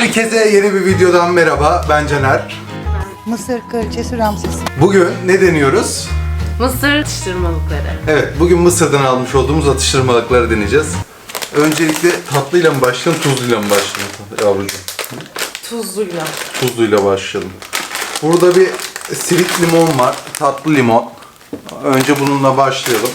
Herkese yeni bir videodan merhaba. Ben Caner. Mısır kraliçesi Ramses. Bugün ne deniyoruz? Mısır atıştırmalıkları. Evet, bugün Mısır'dan almış olduğumuz atıştırmalıkları deneyeceğiz. Öncelikle tatlıyla mı başlayalım, tuzluyla mı başlayalım yavrucuğum? Tuzluyla. Tuzluyla başlayalım. Burada bir sivit limon var, tatlı limon. Önce bununla başlayalım.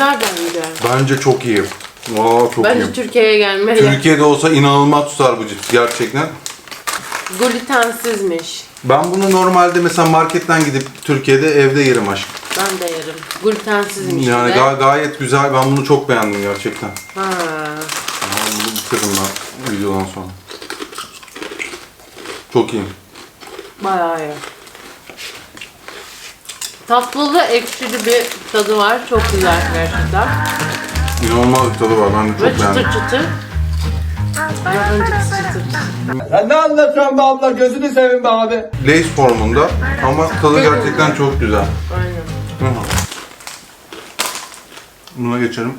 Güzel bence. Bence çok iyi. Aa, çok Bence iyi. Türkiye'ye gelmeli. Türkiye'de olsa inanılmaz tutar bu cips gerçekten. Glutensizmiş. Ben bunu normalde mesela marketten gidip Türkiye'de evde yerim aşkım. Ben de yerim. Glutensizmiş Yani bir de. ga- gayet güzel. Ben bunu çok beğendim gerçekten. Ha. Ben bunu bitiririm ben videodan sonra. Çok iyi. Bayağı iyi. Tatlılı ekşili bir tadı var. Çok güzel gerçekten. İnanılmaz bir tadı var. Ben de çok çıtır beğendim. çıtır. Cips çıtır. Ya ne anlatıyorsun be abla gözünü seveyim be abi. Lace formunda ama tadı gerçekten çok güzel. Aynen. Hı. Buna geçelim.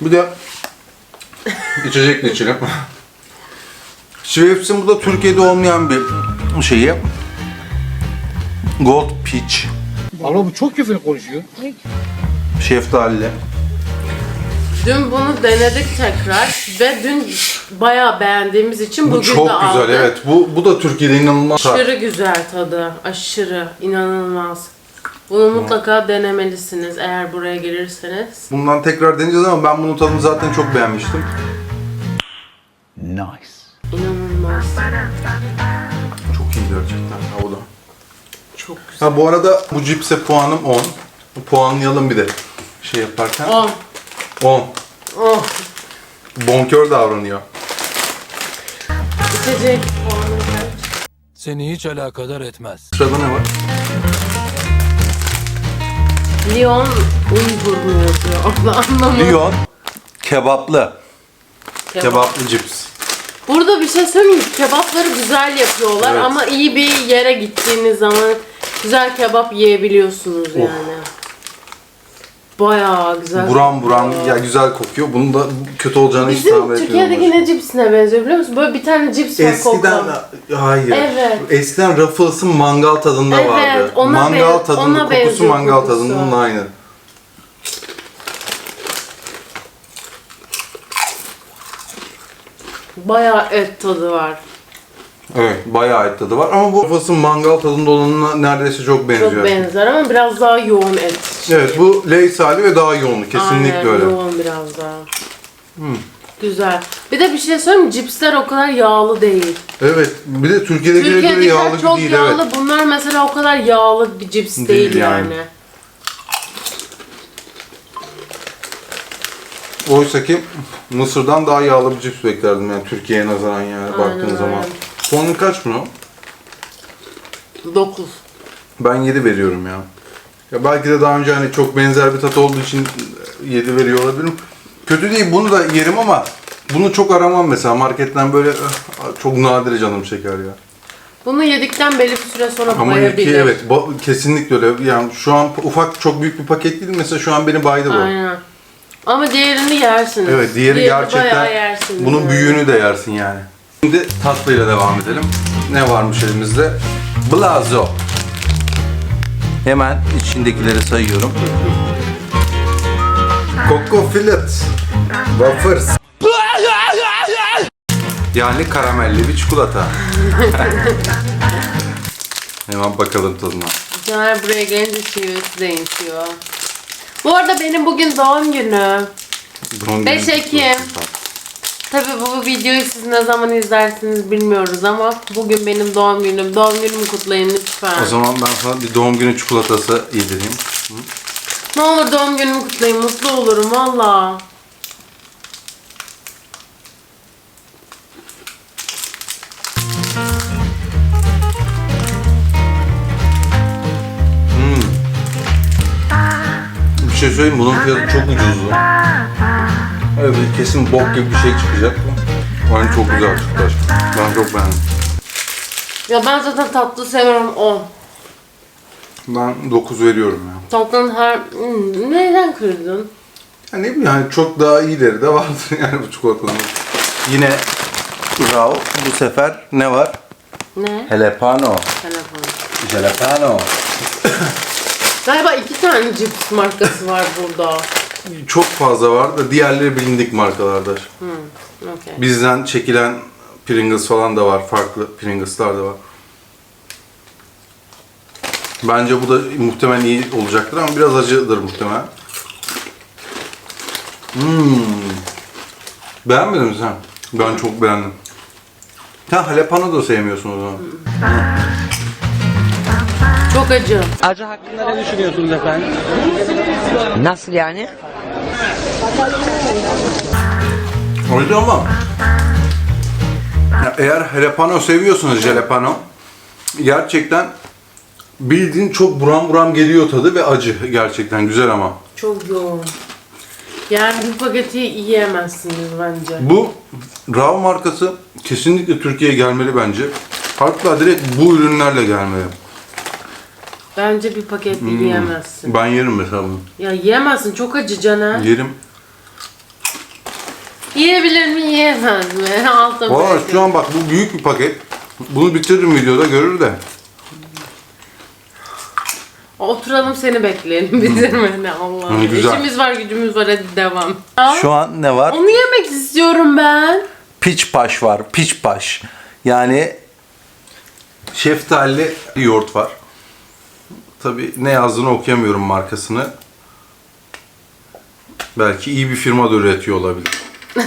Bir de içecek de içelim. Schweppes'in bu da Türkiye'de olmayan bir şeyi. Gold Peach. Abla bu çok küfür konuşuyor. Şeftali. Dün bunu denedik tekrar ve dün bayağı beğendiğimiz için Bu bugün çok de güzel aldık. evet. Bu bu da Türkiye'de inanılmaz. Aşırı güzel tadı. Aşırı. inanılmaz. Bunu mutlaka denemelisiniz eğer buraya gelirseniz. Bundan tekrar deneyeceğiz ama ben bunun tadını zaten çok beğenmiştim. İnanılmaz. Çok iyi gerçekten. Çok güzel. Ha bu arada bu cipse puanım 10. Puanlayalım bir de şey yaparken. Oh. 10. Oh. Bonkör davranıyor. İçecek puanı kaç? Seni hiç alakadar etmez. Sırada ne var? Lyon Uygur mu yazıyor? Onu anlamadım. Lyon kebaplı. Kebap. Kebaplı cips. Burada bir şey söyleyeyim mi? Kebapları güzel yapıyorlar Evet. ama iyi bir yere gittiğiniz zaman güzel kebap yiyebiliyorsunuz yani. Bayağı güzel. Buram buram ya güzel kokuyor. Bunun da kötü olacağını hiç Bizim tahmin Türkiye'deki etmiyordum. ne cipsine benziyor biliyor musun? Böyle bir tane cips var Eskiden kokan. hayır. Evet. Eskiden Ruffles'ın mangal tadında Evet, vardı. ona mangal ben- tadında ona kokusu benziyor mangal kokusu. tadının aynı. Bayağı et tadı var. Evet, bayağı et tadı var ama bu Ruffles'ın mangal tadında olanına neredeyse çok benziyor. Çok benzer ama biraz daha yoğun et. Evet, bu Lay's hali ve daha yoğun. Kesinlikle Aynen, öyle. yoğun biraz daha. Güzel. Bir de bir şey söyleyeyim mi? Cipsler o kadar yağlı değil. Evet, bir de Türkiye'dekilere göre Türkiye'dekiler yağlı çok değil. yağlı. Evet. Bunlar mesela o kadar yağlı bir cips değil, Değil yani. yani. Oysa ki Mısır'dan daha yağlı bir cips beklerdim yani Türkiye'ye nazaran yani baktığın öyle. zaman. Puanın kaç mı o? 9. Ben 7 veriyorum ya. Ya belki de daha önce hani çok benzer bir tat olduğu için 7 veriyor olabilirim. Kötü değil bunu da yerim ama bunu çok aramam mesela marketten böyle "Ah, çok nadir canım çeker ya. Bunu yedikten belli bir süre sonra Ama bayabilir. iki evet ba- kesinlikle öyle. Yani şu an ufak çok büyük bir paket değil mesela şu an beni baydı bu. Aynen. Ama diğerini yersiniz. Evet diğeri Diğerini gerçekten bunun yani. büyüğünü de yersin yani. Şimdi tatlıyla devam edelim. Ne varmış elimizde? Blazo. Hemen içindekileri sayıyorum. Coco Fillet. Wafers. Yani karamelli bir çikolata. Hemen bakalım tadına. Caner buraya gelince çiğnesi de iniyor. Bu arada benim bugün doğum günüm. Doğum Beş günün Ekim. Tabii bu videoyu siz ne zaman izlersiniz bilmiyoruz ama bugün benim doğum günüm. Doğum günümü kutlayın lütfen. O zaman ben sana bir doğum günü çikolatası yedireyim. Ne olur doğum günümü kutlayın. Mutlu olurum valla. Bir şey söyleyeyim bunun fiyatı çok ucuzdu. Evet kesin bok gibi bir şey çıkacak. Bence çok güzel sütlaç. Ben çok beğendim. Ya ben zaten tatlı seviyorum 10. Ben 9 veriyorum ya. Tatlının her... Hmm, neden kırdın? Ya ne bileyim yani çok daha iyileri de vardır yani bu çikolataların. Yine Rav bu sefer ne var? Ne? Jalapeno. Telefon. Jalapeno. Galiba iki tane cips markası var burada. Çok fazla var da diğerleri bilindik markalardır. Okey. Bizden çekilen Pringles falan da var. Farklı Pringles'lar da var. Bence bu da muhtemelen iyi olacaktır ama biraz acıdır muhtemelen. Hmm. Beğenmedin mi sen? Ben çok beğendim. Sen jalapeno da sevmiyorsun o zaman. Çok acı. Acı hakkında ne düşünüyorsunuz efendim? Nasıl yani? Öyle ama ya eğer jalapeno seviyorsanız jalapeno gerçekten bildiğin çok buram buram geliyor tadı ve acı gerçekten güzel ama. Çok yoğun. Yani bir paketi yiyemezsiniz bence. Bu Rav markası kesinlikle Türkiye'ye gelmeli bence. Hatta direkt bu ürünlerle gelmeli. Bence bir paket yiyemezsin. Ben yerim mesela bunu. Ya yiyemezsin çok acı Caner. Yerim. Yiyebilir mi yiyemez mi? Altta Valla bırakın. şu an bak bu büyük bir paket. Bunu bitiririm videoda görür de. Oturalım seni bekleyelim bitirme ne Allah'ım. Hı, güzel. İşimiz var gücümüz var hadi devam. Şu an ne var? Onu yemek istiyorum ben. Piç paş var. Piç paş. Yani şeftali yoğurt var. Tabi ne yazdığını okuyamıyorum markasını. Belki iyi bir firma da üretiyor olabilir.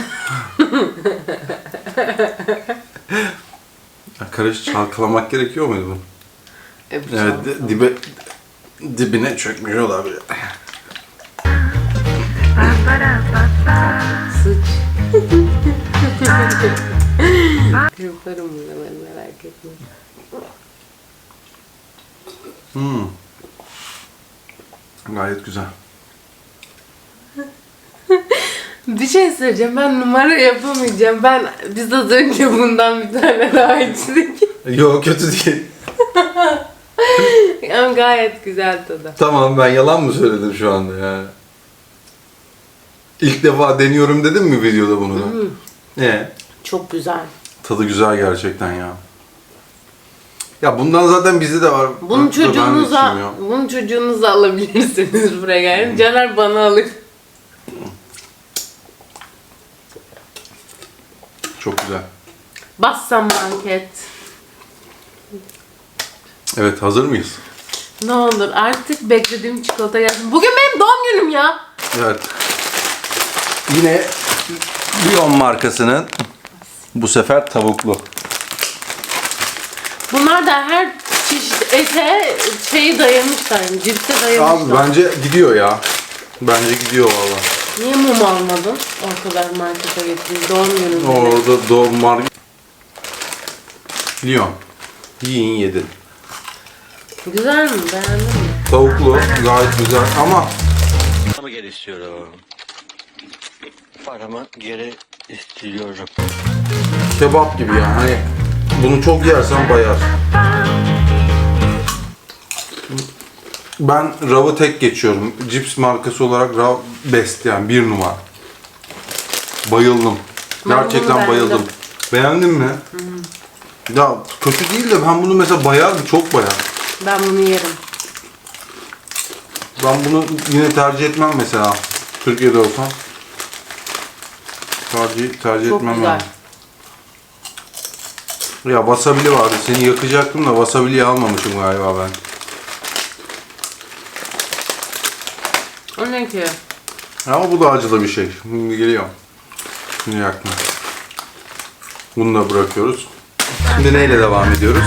Ya Karış çalkalamak gerekiyor muydu bu? E, bu Evet, di- dibe dibine çökmüş olabilir. Sıç. Yaparım bunu ben merak etme. Hmm. Gayet güzel. Bir şey söyleyeceğim ben numara yapamayacağım. Ben biz az önce bundan bir tane daha içtik. Yok kötü değil. Ama gayet güzel tadı. Tamam ben yalan mı söyledim şu anda yani? İlk defa deniyorum dedim mi videoda bunu da? Ne? Çok güzel. Tadı güzel gerçekten ya. Ya bundan zaten bizde de var. Bunun Ben de çocuğunuza, bunun çocuğunuza alabilirsiniz buraya gelin. Caner bana alır. Çok güzel. Bassam market. Evet hazır mıyız? Ne olur artık beklediğim çikolata gelsin. Bugün benim doğum günüm ya. Evet. Yine Lyon markasının bu sefer tavuklu. Her çeşit ete şeyi dayamışlar. Yani cipse Abi dayamışlar. bence gidiyor ya. Bence gidiyor valla. Niye mum almadın? O kadar markete gittin. Doğum günümde. Orada doğum marka. Lyon. Yiyin yedin. Güzel mi? Beğendin mi? Tavuklu gayet güzel ama Paramı geri istiyorum. Paramı geri istiyorum. kebap gibi yani. Hani bunu çok yersen bayar. Ben Rav'ı tek geçiyorum. Cips markası olarak Rav best yani bir numara. Bayıldım. Gerçekten beğendim. bayıldım. Beğendin mi? Ya kötü değil de ben bunu mesela bayardım çok bayar. Ben bunu yerim. Ben bunu yine tercih etmem mesela. Türkiye'de olsam. Tercih, tercih Çok etmem güzel. yani. Ya wasabili vardı. Seni yakacaktım da wasabiliyi almamışım galiba ben. O ne ki? Ama bu da acılı bir şey. Geliyor. Şimdi yaktım. Bunu da bırakıyoruz. Şimdi neyle devam ediyoruz?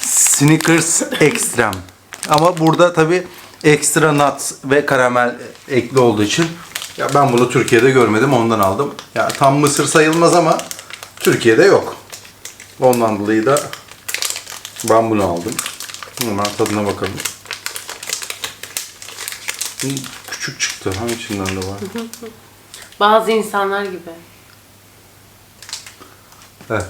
Snickers Extreme. Ama burada tabi ekstra nuts ve karamel ekli olduğu için ya ben bunu Türkiye'de görmedim ondan aldım. Ya tam mısır sayılmaz ama Türkiye'de yok. Ondan dolayı da ben bunu aldım. Hemen tadına bakalım. Hmm, küçük çıktı. Hangi içinden de var? Bazı insanlar gibi. Evet.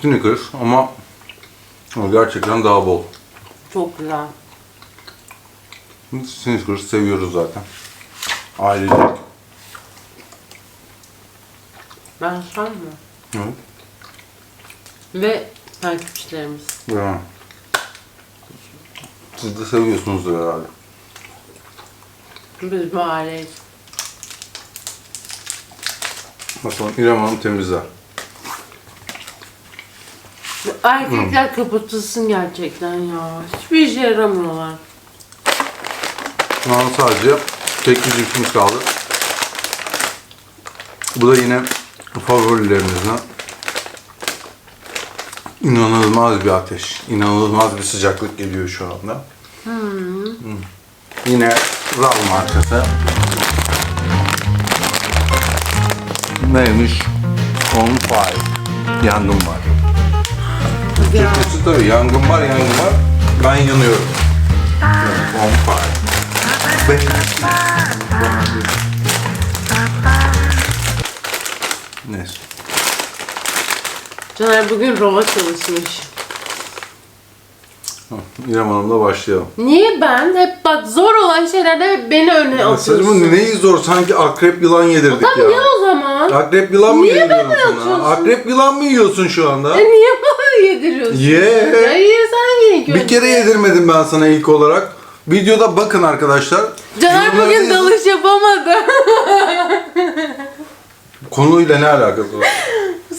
Snickers ama ama gerçekten daha bol. Çok güzel. Snickers seviyoruz zaten. Ailecek. Ben mi? Evet. Ve takipçilerimiz. Ya. Siz de seviyorsunuzdur herhalde. Biz bir aileyiz. Bakalım İrem Hanım temizler. Erkekler kapatılsın gerçekten ya. Hiçbir işe yaramıyorlar. Şu an sadece tek bir cipsimiz kaldı. Bu da yine favorilerimizden. İnanılmaz bir ateş. inanılmaz bir sıcaklık geliyor şu anda. Hmm. Yine Ral markası. Neymiş? On fire. Yangın var. Türkçesi tabii yangın var yangın var. Ben yanıyorum. On fire. Neyse. Caner bugün rova çalışmış. İrem Hanım'la başlayalım. Niye ben? Hep bak zor olan şeylerde hep beni öne atıyorsun. Saçımın neyi zor? Sanki akrep yılan yedirdik Tamam ya. o zaman. Akrep yılan mı Niye yediriyorum sana? atıyorsun? Akrep yılan mı yiyorsun şu anda? E niye bana yediriyorsun? Ye. Hayır sen ye ilk Bir kere yedirmedim ben sana ilk olarak. Videoda bakın arkadaşlar. Caner Yorumlarda bugün dalış yapamadı. Konuyla ne alakası var?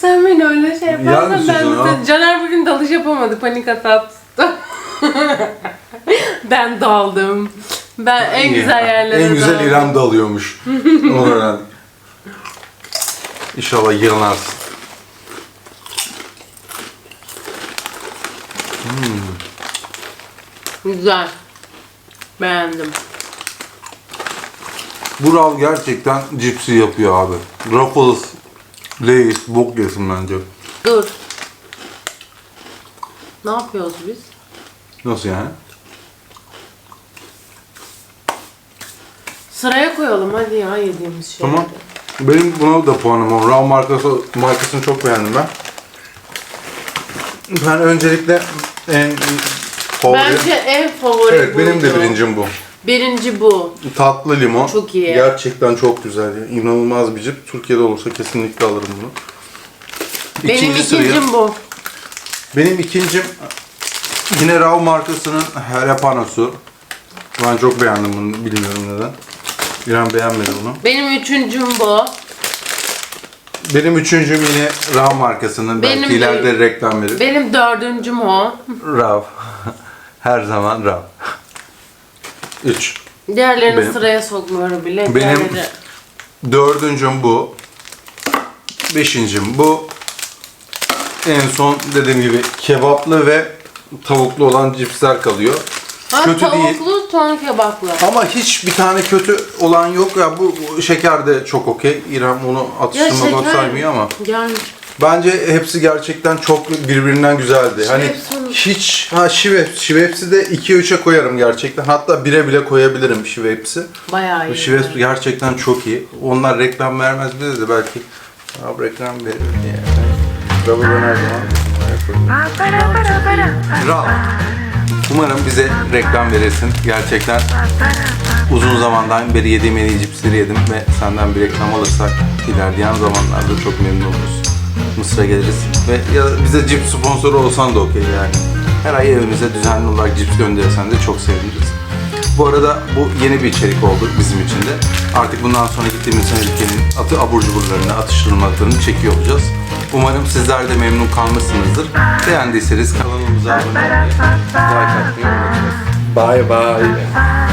sen beni öyle şey yaparsan ben mesela ha? Caner bugün dalış yapamadı. Panik atak tuttu. ben daldım. Ben en güzel yerlere En güzel daldım. İrem dalıyormuş. Onu öğrendik. İnşallah yanarsın. Güzel. Beğendim. Bu Rav gerçekten cipsi yapıyor abi. Ruffles, Lay's, bok yesin bence. Dur. Ne yapıyoruz biz? Nasıl yani? Sıraya koyalım hadi ya yediğimiz şeyleri. Tamam. Benim buna da puanım var. Rav markası, markasını çok beğendim ben. Ben öncelikle en favori... Bence en favori evet benim de buydu. birincim bu. Birinci bu. Tatlı limon. Çok iyi. Gerçekten çok güzel ya. İnanılmaz bir cip. Türkiye'de olursa kesinlikle alırım bunu. Benim İkinci sıraya- ikincim bu. Benim ikincim yine Rav markasının Jalapeno'su. Ben çok beğendim bunu. Bilmiyorum neden. İrem beğenmedi bunu. Benim üçüncüm bu. Benim üçüncüm yine Rav markasının. Benim Belki de- ileride reklam verir. Benim dördüncüm o. Rav. Her zaman Rav. Üç. Diğerlerini Benim- sıraya sokmuyorum bile. Benim- Diğerleri- Dördüncüm bu. Beşincim bu. En son dediğim gibi kebaplı ve tavuklu olan cipsler kalıyor. Ha, kötü değil. tavuklu ton kebaplı. Ama hiç bir tane kötü olan yok ya bu bu şeker de çok okey. İrem onu atıştırmadan saymıyor ama Yani bence hepsi gerçekten çok birbirinden güzeldi. Hani Şivepsi- hiç ha şive şivepsi de 2'ye 3'e koyarım gerçekten. Hatta 1'e bile koyabilirim şivepsi. bayağı iyi. Şives gerçekten çok iyi. Onlar reklam vermez bize de belki abi reklam verir diye. Rabı ben her zaman Kral. Umarım bize reklam verirsin. Gerçekten uzun zamandan beri yediğim en iyi cipsleri yedim ve senden bir reklam alırsak ilerleyen zamanlarda çok memnun oluruz. Mısır'a geliriz ve ya bize cips sponsoru olsan da okey yani. Her ay evimize düzenli olarak cips gönderirsen de çok seviniriz. Bu arada bu yeni bir içerik oldu bizim için de. Artık bundan sonra gittiğimiz sene ülkenin atı abur cuburlarını, atıştırmalarını çekiyor olacağız. Umarım sizler de memnun kalmışsınızdır. Beğendiyseniz kanalımıza abone olmayı, like atmayı unutmayın. Bye bye.